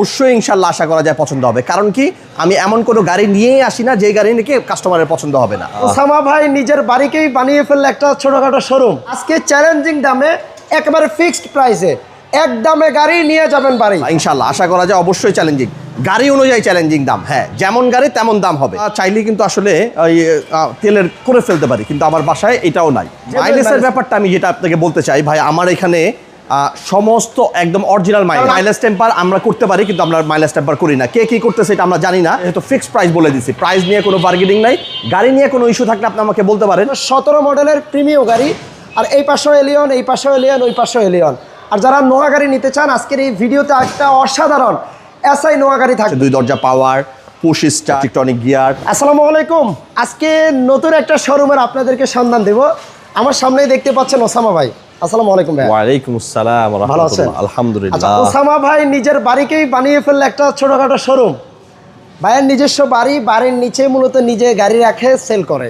অবশ্যই ইনশাল্লাহ আশা করা যায় পছন্দ হবে। কারণ কি? আমি এমন কোনো গাড়ি নিয়েই আসি না যে গাড়ি নাকি কাস্টমারের পছন্দ হবে না। ওসামা ভাই নিজের বাড়িকেই বানিয়ে ফেললে একটা ছোটখাটো শোরুম আজকে চ্যালেঞ্জিং দামে একেবারে ফিক্সড প্রাইসে এক দামে গাড়ি নিয়ে যাবেন বাড়ি। ইনশাল্লাহ আশা করা যায় অবশ্যই চ্যালেঞ্জিং গাড়ি অনুযায়ী চ্যালেঞ্জিং দাম হ্যাঁ যেমন গাড়ি তেমন দাম হবে। চাইলে কিন্তু আসলে ওই, তেলের করে ফেলতে পারি কিন্তু আমার বাসায় এটাও নাই। মাইলেজের ব্যাপারটা আমি যেটা আপনাকে বলতে চাই ভাই আমার এখানে সমস্ত একদম অরিজিনাল মাইলেজ মাইলেজ টেম্পার আমরা করতে পারি কিন্তু আমরা মাইলেজ টেম্পার করি না। কে কি করতেছে এটা আমরা জানি না যেহেতু ফিক্সড প্রাইস বলে দিছি। প্রাইস নিয়ে কোনো বার্গেনিং নাই গাড়ি নিয়ে কোনো ইস্যু থাকলে আপনি আমাকে বলতে পারেন। সতেরো মডেলের প্রিমিয় গাড়ি আর এই পাশেও এলিয়ন এই পাশেও এলিয়ন ওই পাশেও এলিয়ন আর যারা নোয়া গাড়ি নিতে চান আজকের এই ভিডিওতে একটা অসাধারণ এসআই নোয়া গাড়ি থাকবে। দুই দরজা পাওয়ার টিকটনিক গিয়ার আসসালামু আলাইকুম। আজকে নতুন একটা শোরুমের আপনাদেরকে সন্ধান দেব। আমার সামনেই দেখতে পাচ্ছেন ওসামা ভাই। আসসালামু আলাইকুম ভাই ওয়ালাইকুম আসসালাম ভালো আছেন? আলহামদুলিল্লাহ। আচ্ছা ওসামা ভাই নিজের বাড়িকেই বানিয়ে ফেললে? একটা ছোটখাটো শোরুম ভাইয়ের নিজস্ব বাড়ি বাড়ির নিচে মূলত নিজে গাড়ি রাখে সেল করে।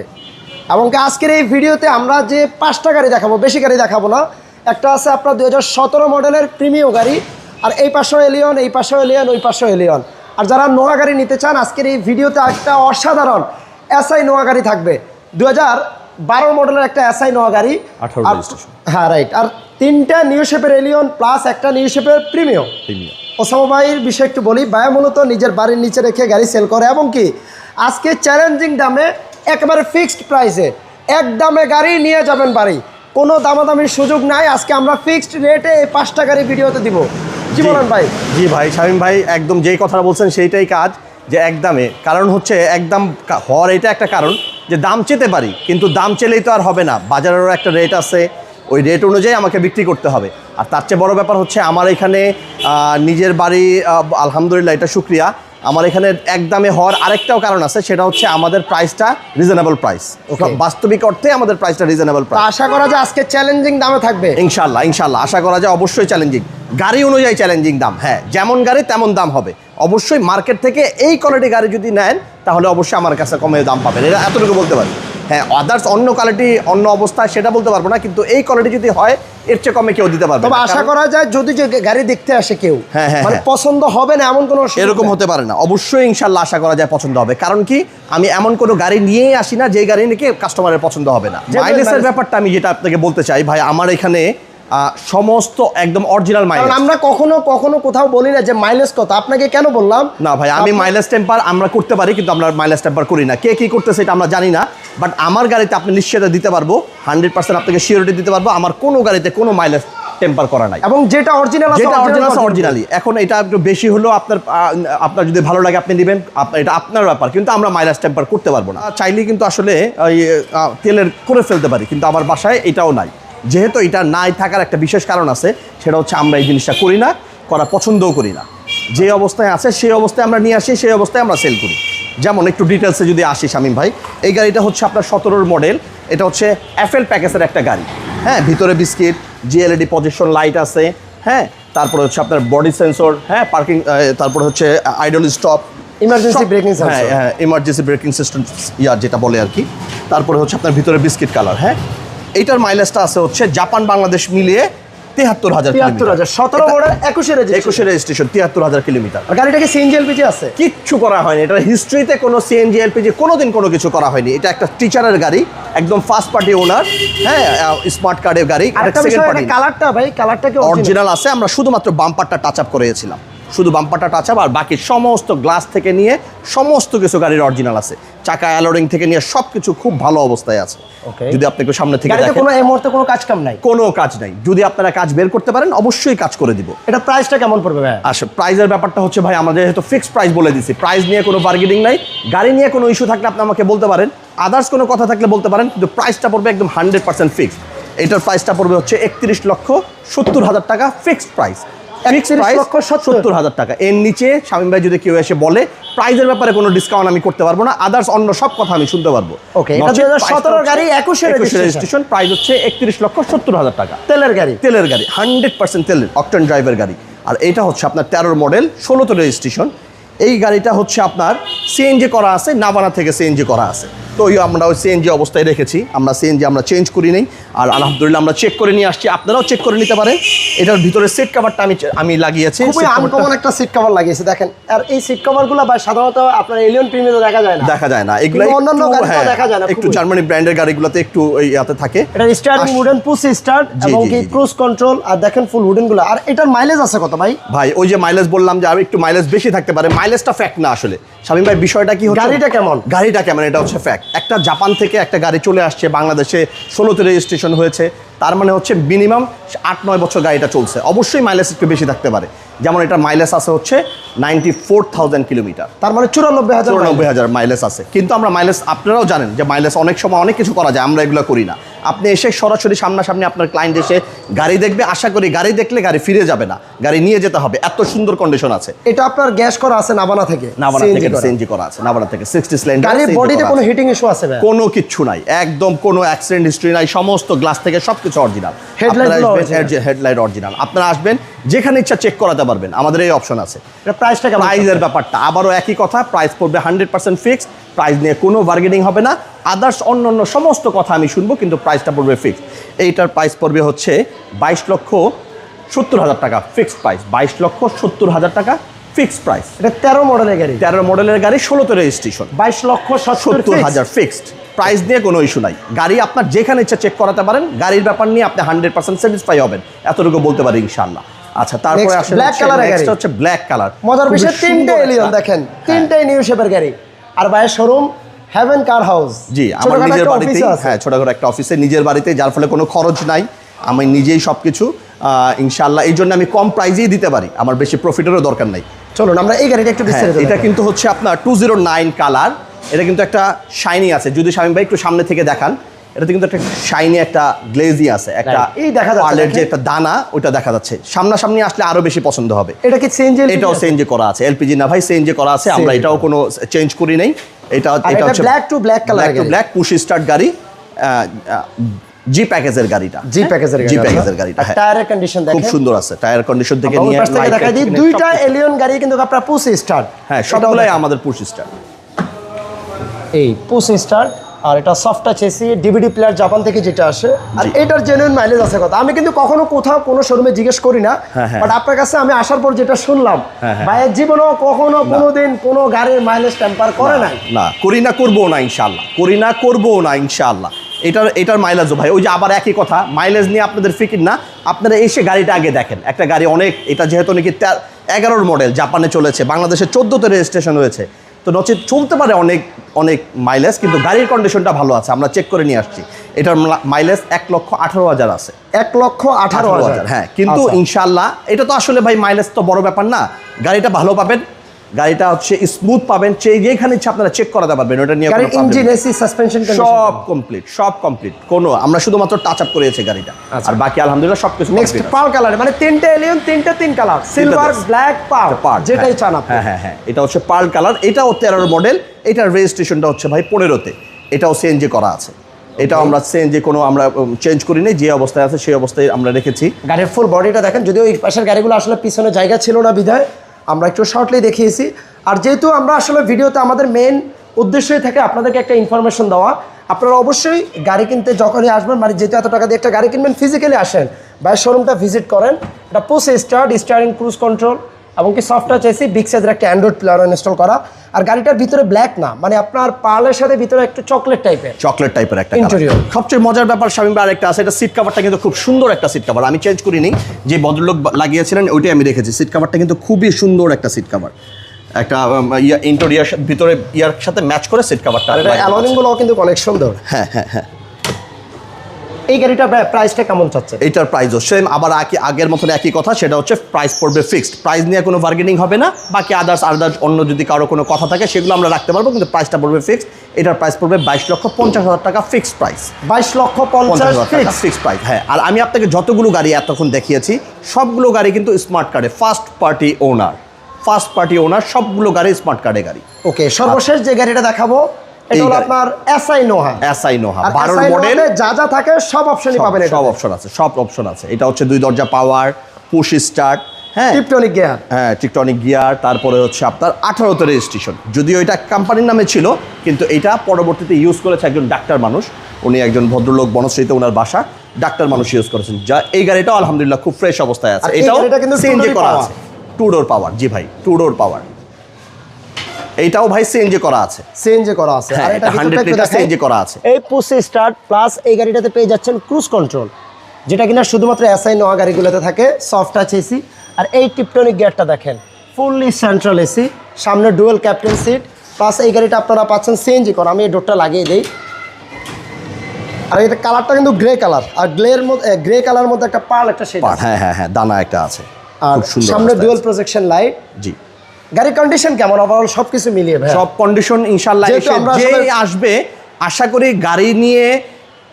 এবং আজকের এই ভিডিওতে আমরা যে পাঁচটা গাড়ি দেখাবো বেশি গাড়ি দেখাবো না একটা আছে আপনার দুই সতেরো মডেলের প্রিমিয় গাড়ি আর এই পাশেও এলিয়ন এই পাশেও এলিয়ন ওই পাশেও এলিয়ন আর যারা নোয়া গাড়ি নিতে চান আজকের এই ভিডিওতে একটা অসাধারণ এসআই নোয়া গাড়ি থাকবে। দু হাজার বারো মডেলের একটা এসআই নোয়া গাড়ি। 18 আর- হ্যাঁ রাইট আর তিনটা নিউ শেপের এলিয়ন প্লাস একটা নিউ শেপের প্রিমিয়াম। ওসামা ভাইয়ের বিষয়ে একটু বলি ভাইয়া মূলত নিজের বাড়ির নিচে রেখে গাড়ি সেল করে এবং কি আজকে চ্যালেঞ্জিং দামে একেবারে ফিক্সড প্রাইসে এক দামে গাড়ি নিয়ে যাবেন বাড়ি। কোনো দামাদামির সুযোগ নাই আজকে আমরা ফিক্সড রেটে এই পাঁচটা গাড়ি ভিডিওতে দিব। কি বলেন ভাই। জি ভাই শামীম ভাই একদম যেই কথাটা বলছেন সেইটাই কাজ যে একদমে কারণ হচ্ছে একদম হওয়ার এটা একটা কারণ যে দাম চেতে পারি কিন্তু দাম চেলেই তো আর হবে না। বাজারেরও একটা রেট আছে ওই রেট অনুযায়ী আমাকে বিক্রি করতে হবে। আর তার চেয়ে বড় ব্যাপার হচ্ছে আমার এখানে নিজের বাড়ি আলহামদুলিল্লাহ এটা শুক্রিয়া আমার এখানে একদমে হওয়ার আরেকটাও কারণ আছে সেটা হচ্ছে আমাদের প্রাইসটা রিজনেবল প্রাইস. বাস্তবিক অর্থে আমাদের প্রাইসটা রিজনেবল প্রাইস আশা করা যায় আজকে চ্যালেঞ্জিং দামে থাকবে? ইনশাল্লাহ ইনশাল্লাহ আশা করা যায় অবশ্যই চ্যালেঞ্জিং গাড়ি অনুযায়ী চ্যালেঞ্জিং দাম হ্যাঁ যেমন গাড়ি তেমন দাম হবে। অবশ্যই মার্কেট থেকে এই কোয়ালিটি গাড়ি যদি নেন তাহলে অবশ্যই আমার কাছে কমে দাম পাবেন। এটা এতটুকু বলতে পারি। হ্যাঁ আদার্স অন্য কোয়ালিটি অন্য অবস্থায় সেটা বলতে পারব না কিন্তু এই কোয়ালিটি যদি হয় এর চেয়ে কমে কেউ দিতে পারবে তবে আশা করা যায় যদি যে গাড়ি দেখতে আসে কেউ হ্যাঁ, হ্যাঁ, মানে হ্যাঁ। পছন্দ হবে না এমন কোনো এরকম হতে পারে না। অবশ্যই ইনশাল্লাহ আশা করা যায় পছন্দ হবে। কারণ কি আমি এমন কোনো গাড়ি নিয়েই আসি না যে গাড়ি নাকি কাস্টমারের পছন্দ হবে না। মাইলেজের ব্যাপারটা আমি যেটা আপনাকে বলতে চাই ভাই আমার এখানে সমস্ত একদম অরিজিনাল মাইলেজ আমরা কখনো কখনো কোথাও বলি না যে মাইলেজ কত। আপনাকে কেন বললাম? না ভাই আমি মাইলেজ টেম্পার আমরা করতে পারি কিন্তু আমরা মাইলেজ টেম্পার করি না। কে কি করতেছে এটা আমরা জানি না বাট আমার গাড়িতে আপনি নিশ্চয়তা দিতে পারব হান্ড্রেড পার্সেন্ট আপনাকে সিওরিটি দিতে পারব আমার কোনো গাড়িতে কোনো মাইলেজ টেম্পার করা নাই। এবং যেটা অরিজিনাল যেটা অরিজিনাল অরিজিনালি এখন এটা একটু বেশি হলেও আপনার আপনার যদি ভালো লাগে আপনি নেবেন এটা আপনার ব্যাপার কিন্তু আমরা মাইলেজ টেম্পার করতে পারব না। চাইলে কিন্তু আসলে তেলের করে ফেলতে পারি কিন্তু আমার বাসায় এটাও নাই। যেহেতু এটা নাই থাকার একটা বিশেষ কারণ আছে সেটা হচ্ছে আমরা এই জিনিসটা করি না করা পছন্দও করি না। যে অবস্থায় আছে সেই অবস্থায় আমরা নিয়ে আসি সেই অবস্থায় আমরা সেল করি। যেমন একটু ডিটেলসে যদি আসি শামীম ভাই এই গাড়িটা হচ্ছে আপনার সতেরোর মডেল এটা হচ্ছে অ্যাফেল প্যাকেজের একটা গাড়ি। হ্যাঁ ভিতরে বিস্কিট জিএলইডি পজিশন লাইট আছে হ্যাঁ তারপরে হচ্ছে আপনার বডি সেন্সর হ্যাঁ পার্কিং তারপরে হচ্ছে আইডল স্টপ Emergency ব্রেকিং হ্যাঁ হ্যাঁ ইমার্জেন্সি ব্রেকিং সিস্টেম ইয়ার যেটা বলে আর কি। তারপরে হচ্ছে আপনার ভিতরে বিস্কিট কালার হ্যাঁ এইটার মাইলেজটা আছে হচ্ছে জাপান বাংলাদেশ মিলিয়ে তেহাত্তর হাজার তিয়াত্তর হাজার। সতেরো মডেল একুশে একুশে রেজিস্ট্রেশন তিয়াত্তর হাজার কিলোমিটার। গাড়িটাকে সিএনজি এলপিজি আছে? কিচ্ছু করা হয়নি। এটা হিস্ট্রিতে কোনো সিএনজি এলপিজি কোনোদিন কোনো কিছু করা হয়নি। এটা একটা টিচারের গাড়ি একদম ফার্স্ট পার্টি ওনার হ্যাঁ স্মার্ট কার্ডের গাড়ি কালারটা ভাই কালারটা কি অরিজিনাল অরিজিনাল আছে আমরা শুধুমাত্র বাম্পারটা টাচ আপ করেছিলাম। শুধু বাম্পারটা টাচ আপ আর বাকি সমস্ত গ্লাস থেকে নিয়ে সমস্ত কিছু গাড়ির অরিজিনাল আছে। চাকা অ্যালোরিং থেকে নিয়ে সব কিছু খুব ভালো অবস্থায় আছে। যদি আপনি একটু সামনে থেকে দেখেন। কোনো এই মুহূর্তে কোনো কাজ কাম নাই? কোনো কাজ নাই। যদি আপনারা কাজ বের করতে পারেন অবশ্যই কাজ করে দিব। এটা প্রাইসটা কেমন পড়বে ভাই আসলে প্রাইজের ব্যাপারটা হচ্ছে ভাই আমাদের যেহেতু ফিক্সড প্রাইস বলে দিছি প্রাইস নিয়ে কোনো বার্গেনিং নাই। গাড়ি নিয়ে কোনো ইস্যু থাকলে আপনি আমাকে বলতে পারেন। আদার্স কোনো কথা থাকলে বলতে পারেন কিন্তু প্রাইসটা পড়বে একদম হান্ড্রেড পার্সেন্ট ফিক্সড এটার প্রাইসটা পড়বে হচ্ছে একত্রিশ লক্ষ সত্তর হাজার টাকা ফিক্সড প্রাইস 31 লক্ষ 70 সত্তর। হাজার টাকা। এর নিচে স্বামী ভাই যদি কেউ এসে বলে প্রাইজের ব্যাপারে কোনো ডিসকাউন্ট আমি করতে পারব না আদার্স অন্য সব কথা আমি শুনতে পারব। এটা 2017 গাড়ি, একুশে রেজিস্ট্রেশন প্রাইস হচ্ছে একত্রিশ লক্ষ সত্তর হাজার টাকা। তেলের গাড়ি। তেলের গাড়ি হান্ড্রেড পার্সেন্ট তেলের অকটেন ড্রাইভার গাড়ি। আর এটা হচ্ছে আপনার তেরোর মডেল ষোলোতে রেজিস্ট্রেশন এই গাড়িটা হচ্ছে আপনার সিএনজি করা আছে নাবানা থেকে সিএনজি করা আছে। তো ওই আমরা ওই সিএনজি অবস্থায় রেখেছি আমরা সিএনজি আমরা চেঞ্জ করি নেই। আর আলহামদুলিল্লাহ আমরা চেক করে নিয়ে আসছি আপনারাও চেক করে নিতে পারেন। এটার ভিতরে সিট কাভারটা আমি আমি লাগিয়েছি খুবই আনকমন একটা সিট কভার লাগিয়েছে দেখেন। আর এই সিট কভারগুলো বা সাধারণত আপনার এলিয়ন প্রিমিয়ামে দেখা যায় না। দেখা যায় না। এগুলো অন্যান্য গাড়িতেও হ্যাঁ, দেখা যায় না, একটু জার্মানি ব্র্যান্ডের গাড়িগুলোতে একটু এই ইয়াতে থাকে। এটা স্টার্টিং উডেন পুশ স্টার্ট এবং কি। ক্রুজ কন্ট্রোল আর দেখেন ফুল উডেনগুলো। আর এটার মাইলেজ আছে কত ভাই? ভাই ওই যে মাইলেজ বললাম যে আর একটু মাইলেজ বেশি থাকতে পারে মাইলেজটা ফ্যাক্ট না আসলে। শামীম ভাই বিষয়টা কি হচ্ছে? গাড়িটা কেমন? গাড়িটা কেমন? এটা হচ্ছে ফ্যাক্ট একটা জাপান থেকে একটা গাড়ি চলে আসছে বাংলাদেশে ষোলোতে রেজিস্ট্রেশন হয়েছে। তার মানে হচ্ছে মিনিমাম আট নয় বছর গাড়িটা চলছে। অবশ্যই মাইলেজ একটু বেশি থাকতে পারে। যেমন এটা মাইলেজ আছে হচ্ছে নাইনটি ফোর থাউজেন্ড কিলোমিটার তার মানে চুরানব্বই হাজার চুরানব্বই হাজার মাইলেজ আছে। কিন্তু আমরা মাইলেজ আপনারাও জানেন যে মাইলেজ অনেক সময় অনেক কিছু করা যায় আমরা এগুলো করি না। আপনি এসে সরাসরি সামনাসামনি আপনার ক্লায়েন্ট এসে গাড়ি দেখবে আশা করি গাড়ি দেখলে গাড়ি ফিরে যাবে না। গাড়ি নিয়ে যেতে হবে এত সুন্দর কন্ডিশন আছে। এটা আপনার গ্যাস করা আছে নাবানা থেকে নাবানা থেকে। সিএনজি করা আছে নাবানা থেকে। সিক্সটি সিলিন্ডার গাড়ির বডিতে কোনো হিটিং ইস্যু আছে ভাই কোনো কিছু নাই একদম কোনো অ্যাক্সিডেন্ট হিস্ট্রি নাই সমস্ত গ্লাস থেকে সবকিছু অরিজিনাল হেডলাইট অরিজিনাল আপনারা আসবেন যেখানে ইচ্ছা চেক করাতে পারবেন। আমাদের এই অপশন আছে। এটা প্রাইসটা কেমন প্রাইজের ব্যাপারটা। আবারও একই কথা প্রাইস পড়বে হান্ড্রেড পার্সেন্ট ফিক্সড প্রাইস নিয়ে কোনো বার্গেনিং হবে না। আদার্স অন্য অন্য সমস্ত কথা আমি শুনব কিন্তু প্রাইসটা পড়বে ফিক্সড এইটার প্রাইস পড়বে হচ্ছে বাইশ লক্ষ সত্তর হাজার টাকা ফিক্সড প্রাইস বাইশ লক্ষ সত্তর হাজার টাকা ফিক্সড প্রাইস এটা তেরো মডেলের গাড়ি। তেরো মডেলের গাড়ি ষোলোতে রেজিস্ট্রেশন বাইশ লক্ষ সত্তর সত্তর হাজার ফিক্সড প্রাইস নিয়ে কোনো ইস্যু নাই। গাড়ি আপনার যেখানে ইচ্ছা চেক করাতে পারেন। গাড়ির ব্যাপার নিয়ে আপনি হান্ড্রেড পার্সেন্ট স্যাটিসফাই হবেন। এতটুকু বলতে পারি ইনশাল্লাহ আচ্ছা তারপরে আসলে গাড়ি। হচ্ছে ব্ল্যাক কালার মজার বিষয় তিনটে এলিয়ন দেখেন তিনটাই নিউ শেপের গাড়ি। আর বাইরের showroom Haven car house ji আমার নিজের বাড়িতেই হ্যাঁ ছোটখাটো একটা অফিসে নিজের বাড়িতে যার ফলে কোনো খরচ নাই। আমি নিজেই সব কিছু ইনশাল্লাহ এই জন্য আমি কম প্রাইজেই দিতে পারি। আমার বেশি প্রফিটেরও দরকার নাই। চলুন আমরা এই গাড়িটা একটু হ্যাঁ, বিস্তারিত এটা কিন্তু হচ্ছে আপনার টু জিরো নাইন কালার এটা কিন্তু একটা শাইনি আছে। যদি শামীম ভাই একটু সামনে থেকে দেখান। এটাতে কিন্তু একটা শাইনি একটা গ্লেজি আছে একটা এই দেখা যাচ্ছে, পার্লের যে একটা দানা ওইটা দেখা যাচ্ছে। সামনাসামনি আসলে আরও বেশি পছন্দ হবে। এটা কি সিএনজি এটাও সিএনজি করা আছে এলপিজি না ভাই সিএনজি করা আছে আমরা এটাও কোনো চেঞ্জ করি নাই। এটা এটা black to black colour black to. Black push start গাড়ি জি প্যাকেজের গাড়িটা। জি প্যাকেজের জি প্যাকেজের গাড়িটা হ্যাঁ। টায়ারের কন্ডিশন খুব সুন্দর আছে টায়ার কন্ডিশন থেকে নিয়ে দেখাই দিই দুইটা এলিয়ন গাড়ি কিন্তু আপনার পুশ স্টার্ট হ্যাঁ সবগুলাই আমাদের পুশ স্টার্ট এই পুশ স্টার্ট আর এটা soft touch AC DVD player Japan থেকে যেটা আসে। আর এটার জেনুইন মাইলেজ আছে কথা। আমি কিন্তু কখনো কোথাও কোনো শোরুমে জিজ্ঞেস করি না হ্যাঁ, হ্যাঁ। বাট আপনার কাছে আমি আসার পর যেটা শুনলাম হ্যাঁ, হ্যাঁ। ভাইয়ের জীবনেও কখনো কোনোদিন কোনো গাড়ির মাইলেজ টেম্পার করে নাই। না করি না করব না ইনশাল্লাহ করি না করব না ইনশাল্লাহ এটার এটার মাইলেজও ভাই ওই যে আবার একই কথা মাইলেজ নিয়ে আপনাদের ফিকির না। আপনারা এসে গাড়িটা আগে দেখেন। একটা গাড়ি অনেক এটা যেহেতু নাকি এগারোর মডেল জাপানে চলেছে বাংলাদেশে চোদ্দোতে রেজিস্ট্রেশন হয়েছে। তো নচেত চলতে পারে অনেক অনেক মাইলেজ কিন্তু গাড়ির কন্ডিশনটা ভালো আছে আমরা চেক করে নিয়ে আসছি। এটার মাইলেজ এক লক্ষ আঠারো হাজার আছে। এক লক্ষ আঠারো হাজার হ্যাঁ কিন্তু আচ্ছা। ইনশাল্লাহ এটা তো আসলে ভাই মাইলেজ তো বড় ব্যাপার না গাড়িটা ভালো পাবেন গাড়িটা হচ্ছে স্মুথ পাবেন যে যেখানে ইচ্ছা আপনারা চেক করাতে পারবেন ওটা নিয়ে গাড়ির ইঞ্জিন এসি সাসপেনশন সব কমপ্লিট সব কমপ্লিট কোনো আমরা শুধুমাত্র টাচ আপ করেছি গাড়িটা। আচ্ছা। আর বাকি আলহামদুলিল্লাহ সব কিছু নেক্সট পার কালার মানে তিনটে এলিয়ন তিনটে তিন কালার সিলভার ব্ল্যাক পার পার্ট যেটাই চান আপনি। হ্যাঁ হ্যাঁ হ্যাঁ। এটা হচ্ছে পার্ল কালার এটাও তেরোর মডেল এটার রেজিস্ট্রেশনটা হচ্ছে ভাই পনেরোতে। এটাও সিএনজি করা আছে। এটাও আমরা সিএনজি কোনো আমরা চেঞ্জ করি নাই যে অবস্থায় আছে সেই অবস্থায় আমরা রেখেছি। গাড়ির ফুল বডিটা দেখেন যদিও এই পাশের গাড়িগুলো আসলে পিছনে জায়গা ছিল না বিধায় আমরা একটু শর্টলি দেখিয়েছি। আর যেহেতু আমরা আসলে ভিডিওতে আমাদের মেন উদ্দেশ্যই থাকে আপনাদেরকে একটা ইনফরমেশন দেওয়া, আপনারা অবশ্যই গাড়ি কিনতে যখনই আসবেন মানে যেহেতু এত টাকা দিয়ে একটা গাড়ি কিনবেন ফিজিক্যালি আসেন। বা শোরুমটা ভিজিট করেন। এটা post start steering cruise control এবং কি সফটওয়্যার চাইছি বিগ সাইজের একটা অ্যান্ড্রয়েড প্লেয়ার ইনস্টল করা। আর গাড়িটার ভিতরে ব্ল্যাক না মানে আপনার পার্লের সাথে ভিতরে একটু চকলেট টাইপের চকলেট টাইপের একটা colour। সবচেয়ে মজার ব্যাপার স্বামী আর একটা আছে এটা সিট কাভারটা কিন্তু খুব সুন্দর একটা সিট কাভার আমি চেঞ্জ করিনি যে ভদ্রলোক লাগিয়েছিলেন ওইটাই আমি রেখেছি। সিট কাভারটা কিন্তু খুবই সুন্দর একটা সিট কাভার একটা ইয়া ইন্টোরিয়ার ভিতরে ইয়ার সাথে ম্যাচ করে সিট কাভারটা আর এটা অ্যালোনিংগুলোও কিন্তু অনেক সুন্দর হ্যাঁ হ্যাঁ হ্যাঁ। এই গাড়িটার প্রাইসটা কেমন চাচ্ছে? এইটার প্রাইসও সেম আবার আগে আগের মতন একই কথা সেটা হচ্ছে প্রাইস পড়বে ফিক্সড প্রাইস নিয়ে কোনো বার্গেনিং হবে না বাকি আদার্স আদার্স অন্য যদি কারও কোনো কথা থাকে সেগুলো আমরা রাখতে পারব কিন্তু প্রাইসটা পড়বে ফিক্সড এটার প্রাইস পড়বে বাইশ লক্ষ পঞ্চাশ হাজার টাকা ফিক্সড প্রাইস বাইশ লক্ষ পঞ্চাশ হাজার ফিক্স ফিক্সড প্রাইস হ্যাঁ। আর আমি আপনাকে যতগুলো গাড়ি এতক্ষণ দেখিয়েছি সবগুলো গাড়ি কিন্তু স্মার্ট কার্ডে first party owner first party owner সবগুলো গাড়ি স্মার্ট কার্ডে গাড়ি। ওকে সর্বশেষ যে গাড়িটা দেখাবো এটা হলো আপনার এসআই নোহা এসআই নোহা আর বারোর SI মডেল যা যা থাকে সব অপশনই পাবেন এটা। সব অপশন আছে সব অপশন আছে। এটা হচ্ছে দুই দরজা পাওয়ার পুশ স্টার্ট হ্যাঁ। টিপটনিক গিয়ার হ্যাঁ টিকটনিক গিয়ার তারপরে হচ্ছে আপনার আঠারোতে রেজিস্ট্রেশন যদিও এটা কোম্পানির নামে ছিল কিন্তু এটা পরবর্তীতে ইউজ করেছে একজন ডাক্তার মানুষ। উনি একজন ভদ্রলোক বনশ্রীতে ওনার বাসা। ডাক্তার মানুষ ইউজ করেছেন। যা এই গাড়িটাও আলহামদুলিল্লাহ খুব ফ্রেশ অবস্থায় আছে। এটাও গাড়িটা কিন্তু সিএনজি করা আছে। টু ডোর পাওয়ার জি ভাই টু ডোর পাওয়ার এইটাও ভাই সিএনজি করা আছে। সিএনজি করা আছে। হ্যাঁ, আর এটা এটা 100 ভিতরটা একটু লিটার। CNG করা আছে। এই পুসি স্টার্ট প্লাস এই গাড়িটাতে পেয়ে যাচ্ছেন ক্রুজ কন্ট্রোল যেটা কিনা শুধুমাত্র এসআই নোয়া গাড়িগুলোতে থাকে সফট টাচ এসি আর এই টিপটনিক গিয়ারটা দেখেন ফুললি সেন্ট্রাল এসি সামনে ডুয়েল ক্যাপ্টেন সিট প্লাস এই গাড়িটা আপনারা পাচ্ছেন সিএনজি করা। আমি এই ডোরটা লাগিয়ে দিই। আর এটা কালারটা কিন্তু গ্রে কালার আর গ্লের মধ্যে গ্রে কালার মধ্যে একটা পার্ল একটা শেড হ্যাঁ হ্যাঁ হ্যাঁ দানা একটা আছে। আর সামনে ডুয়েল প্রজেকশন লাইট জি। গাড়ির কন্ডিশন কেমন? ওভারঅল সবকিছু মিলিয়ে ভাই সব কন্ডিশন এসে যে আসবে আশা করি গাড়ি নিয়ে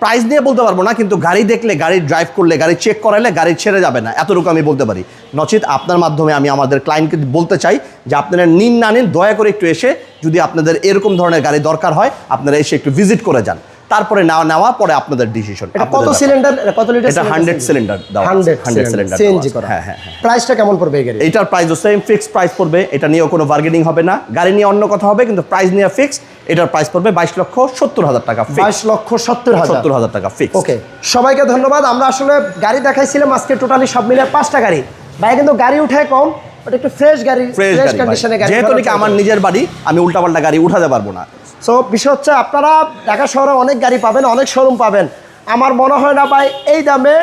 প্রাইস নিয়ে বলতে পারব না কিন্তু গাড়ি দেখলে গাড়ি ড্রাইভ করলে গাড়ি চেক করালে গাড়ি ছেড়ে যাবে না। এতটুকু আমি বলতে পারি। নচিত আপনার মাধ্যমে আমি আমাদের ক্লায়েন্টকে বলতে চাই যে আপনারা নিন না নিন দয়া করে একটু এসে যদি আপনাদের এরকম ধরনের গাড়ি দরকার হয় আপনারা এসে একটু ভিজিট করে যান। তারপরে নেওয়া নেওয়া পরে আপনাদের ডিসিশন কত সিলিন্ডার কত লিটার এটা 100 সিলিন্ডার আছে। 100 100 সিলিন্ডার সিএনজি করা। হ্যাঁ হ্যাঁ হ্যাঁ। প্রাইসটা কেমন পড়বে এই গাড়ি এটার প্রাইস সেম ফিক্সড প্রাইস পড়বে। এটা নিয়েও কোনো বার্গেনিং হবে না। গাড়ি নিয়ে অন্য কথা হবে কিন্তু প্রাইস নিয়ে ফিক্স এটার প্রাইস পড়বে বাইশ লক্ষ সত্তর হাজার টাকা বাইশ লক্ষ সত্তর হাজার। সত্তর হাজার টাকা ফিক্স ওকে সবাইকে ধন্যবাদ। আমরা আসলে গাড়ি দেখাইছিলাম আজকে টোটালি সব মিলে পাঁচটা গাড়ি। ভাই কিন্তু গাড়ি উঠে কম। বাট একটু ফ্রেশ গাড়ি ফ্রেশ কন্ডিশনে গাড়ি যেহেতু নাকি আমার নিজের বাড়ি আমি উল্টাপাল্টা গাড়ি উঠাতে পারব না। সো বিষয় হচ্ছে আপনারা ঢাকা শহরে অনেক গাড়ি পাবেন অনেক শোরুম পাবেন। আমার মনে হয় না ভাই এই দামে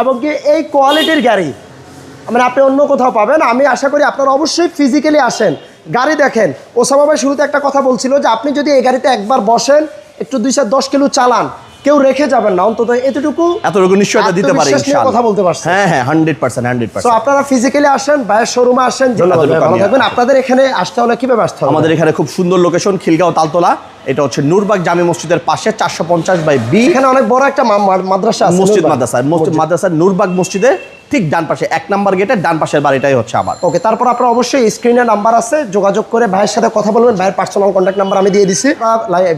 এবং কি এই কোয়ালিটির গাড়ি। মানে আপনি অন্য কোথাও পাবেন আমি আশা করি আপনারা অবশ্যই ফিজিক্যালি আসেন। গাড়ি দেখেন ওসামা ভাই শুরুতে একটা কথা বলছিল যে আপনি যদি এই গাড়িতে একবার বসেন একটু দুই চার দশ কিলো চালান কেউ রেখে যাবেন না অন্তত এতটুকু এতটুকু নিশ্চয়তা দিতে পারি ইনশাআল্লাহ। কথা বলতে পারছি। হ্যাঁ হ্যাঁ হান্ড্রেড পার্সেন্ট হান্ড্রেড পার্সেন্ট আপনারা ফিজিক্যালি আসেন ভাইয়ের শোরুমে আসেন ভালো থাকবেন। আপনাদের এখানে আসতে হলে কীভাবে আসতে হবে? আমাদের এখানে খুব সুন্দর লোকেশন খিলগাঁও তালতলা। এটা হচ্ছে নূরবাগ জামে মসজিদের পাশে চারশো পঞ্চাশ বাই বি এখানে অনেক বড় একটা মাদ্রাসা আছে মসজিদ। মাদ্রাসা মসজিদ মাদ্রাসা নূরবাগ মসজিদের ঠিক ডান পাশে এক নাম্বার গেটের ডান পাশের বাড়িটাই হচ্ছে আমার। ওকে তারপর আপনার অবশ্যই স্ক্রিনে নাম্বার আছে যোগাযোগ করে ভাইয়ের সাথে কথা বলবেন ভাইয়ের পার্সোনাল কন্ট্যাক্ট নাম্বার আমি দিয়ে দিছি।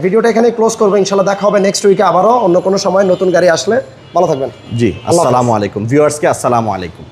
ভিডিওটা এখানে ক্লোজ করব ইনশাল্লাহ দেখা হবে নেক্সট উইকে আবারও অন্য কোনো সময় নতুন গাড়ি আসলে। ভালো থাকবেন। জি আসসালামু আলাইকুম। ভিউয়ার্সকে আসসালামু আলাইকুম।